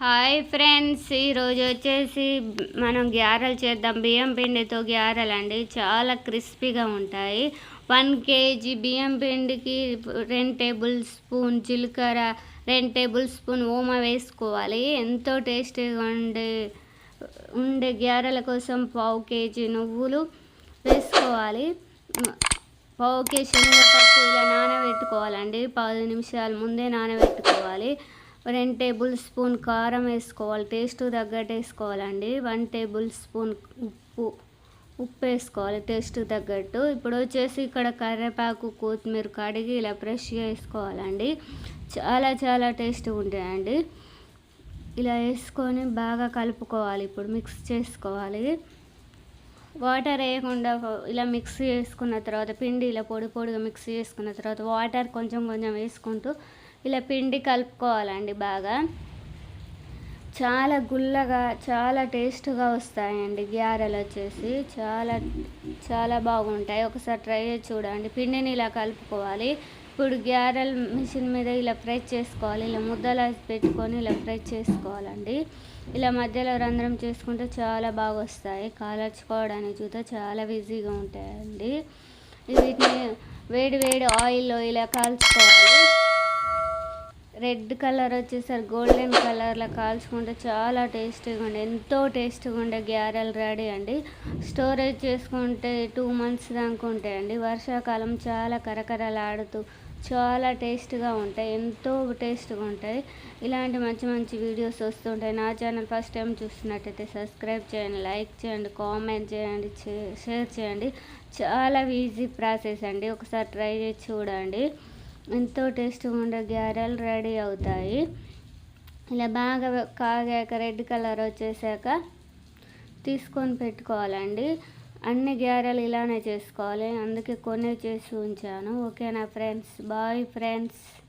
Hi friends ఈరోజు వచ్చేసి మనం గ్యారెలు చేద్దాం. బియ్యం పిండితో గ్యారెలు అండి. చాలా క్రిస్పీగా ఉంటాయి. వన్ కేజీ బియ్యం పిండికి రెండు టేబుల్ స్పూన్ జీలకర్ర రెండు టేబుల్ స్పూన్ ఓమ వేసుకోవాలి. ఎంతో టేస్టీగా ఉండే ఉండే గ్యారెల కోసం పావు కేజీ నువ్వులు వేసుకోవాలి. పావు కేజీ శనగపప్పు ఇలా నానబెట్టుకోవాలండి. పది నిమిషాలు ముందే నానబెట్టుకోవాలి. రెండు టేబుల్ స్పూన్ కారం వేసుకోవాలి టేస్ట్ తగ్గట్టు వేసుకోవాలండి. వన్ టేబుల్ స్పూన్ ఉప్పు ఉప్పు వేసుకోవాలి టేస్ట్ తగ్గట్టు. ఇప్పుడు వచ్చేసి ఇక్కడ కరివేపాకు కొత్తిమీర కడిగి ఇలా ఫ్రెష్గా వేసుకోవాలండి. చాలా చాలా టేస్ట్గా ఉంటాయండి. ఇలా వేసుకొని బాగా కలుపుకోవాలి ఇప్పుడు మిక్స్ చేసుకోవాలి. వాటర్ వేయకుండా ఇలా మిక్స్ చేసుకున్న తర్వాత పిండి ఇలా పొడి పొడిగా మిక్స్ చేసుకున్న తర్వాత వాటర్ కొంచెం కొంచెం వేసుకుంటూ ఇలా పిండి కలుపుకోవాలండి బాగా. చాలా గుల్లగా చాలా టేస్ట్గా వస్తాయండి గ్యారెలు వచ్చేసి. చాలా చాలా బాగుంటాయి. ఒకసారి ట్రై చేసి చూడండి. పిండిని ఇలా కలుపుకోవాలి. ఇప్పుడు గ్యారెల్ మిషన్ మీద ఇలా ఫ్రై చేసుకోవాలి. ఇలా ముద్దలా పెట్టుకొని ఇలా ఫ్రై చేసుకోవాలండి. ఇలా మధ్యలో రంధ్రం చేసుకుంటే చాలా బాగా వస్తాయి. కాలర్చుకోవడానికి చూస్తే చాలా ఈజీగా ఉంటాయండి. వీటిని వేడి వేడి ఆయిల్లో ఇలా కాల్చుకోవాలి రెడ్ కలర్ వచ్చేసరి గోల్డెన్ కలర్లో కాల్చుకుంటే చాలా టేస్టీగా ఉండే ఎంతో టేస్టీగా ఉండే గ్యారెలు రెడీ అండి. స్టోరేజ్ చేసుకుంటే టూ మంత్స్ దాకా ఉంటాయండి. వర్షాకాలం చాలా కరకరలాడుతూ చాలా టేస్ట్గా ఉంటాయి ఎంతో టేస్ట్గా ఉంటాయి. ఇలాంటి మంచి మంచి వీడియోస్ వస్తుంటాయి. నా ఛానల్ ఫస్ట్ టైం చూస్తున్నట్టయితే సబ్స్క్రైబ్ చేయండి లైక్ చేయండి కామెంట్ చేయండి షేర్ చేయండి. చాలా ఈజీ ప్రాసెస్ అండి. ఒకసారి ట్రై చేసి చూడండి. ఎంతో టేస్ట్గా ఉండే గ్యారెలు రెడీ అవుతాయి. ఇలా బాగా కాగాక రెడ్ కలర్ వచ్చేసాక తీసుకొని పెట్టుకోవాలండి. అన్ని గ్యారెలు ఇలానే చేసుకోవాలి. అందుకే కొన్ని చేసి ఉంచాను. ఓకేనా ఫ్రెండ్స్? Bye friends.